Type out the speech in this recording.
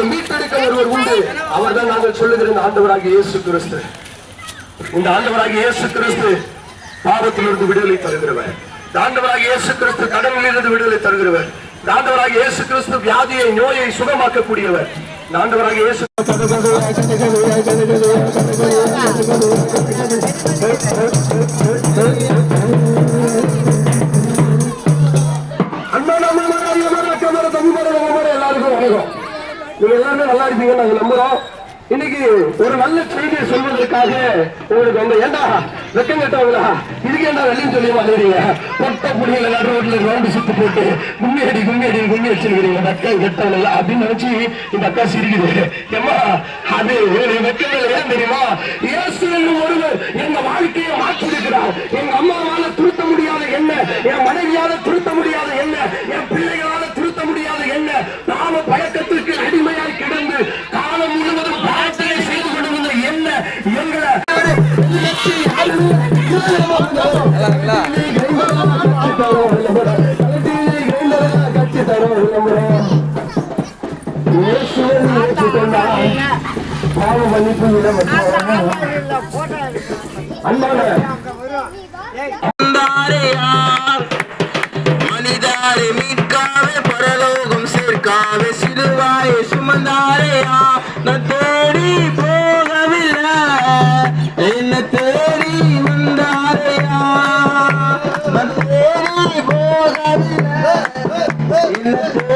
நம்மை மீட்டெடுக்க ஒருவர் உண்டு அவர்தான் நாங்கள் சொல்லுகிற இந்த ஆண்டவராகிய இயேசு கிறிஸ்து இந்த ஆண்டவராக இயேசு கிறிஸ்து பாவத்திலிருந்து விடுதலை தருகிறவர் ஆண்டவராக இயேசு கிறிஸ்து கடனில் இருந்து விடுதலை தருகிறவர் ஆண்டவராக இயேசு கிறிஸ்து வியாதியை நோயை சுகமாக்கக்கூடியவர் ஆண்டவராக இயேசு அண்ணா எல்லாருக்கும் வணக்கம் நீங்க எல்லாமே நல்லா இருப்பீங்கன்னு நாங்க நம்புறோம். இன்னைக்கு ஒரு நல்ல செய்தியை சொல்வதற்காக உங்களுக்கு வந்து ஏண்டா வெக்கம் கேட்டவங்களா? இதுக்கு ஏண்டா வெளியும் சொல்லி மாட்டேங்கிறீங்க பொட்ட புடியில நடு ரோட்ல ரவுண்டு சுத்து போட்டு கும்மி அடி கும்மி அடி கும்மி வச்சிருக்கிறீங்க. வெக்கம் கெட்டவங்களா? அப்படின்னு நினைச்சு இந்த அக்கா சிரிக்குது. ஏமா அது வெக்கம் ஏன் தெரியுமா? இயேசு ஒருவர் எங்க வாழ்க்கையை மாற்றிருக்கிறார் எங்க அம்மாவால திருத்த முடியாத என்ன? என் மனைவியால திருத்த முடியாத என்ன? என் பிள்ளைகளால் பாவ மன்னிப்பு மனிதாரே மீட்காவே பரலோகம் சேர்க்காவே சிறுவாயே சுமந்தாரே நத்தே இல்லத்தில்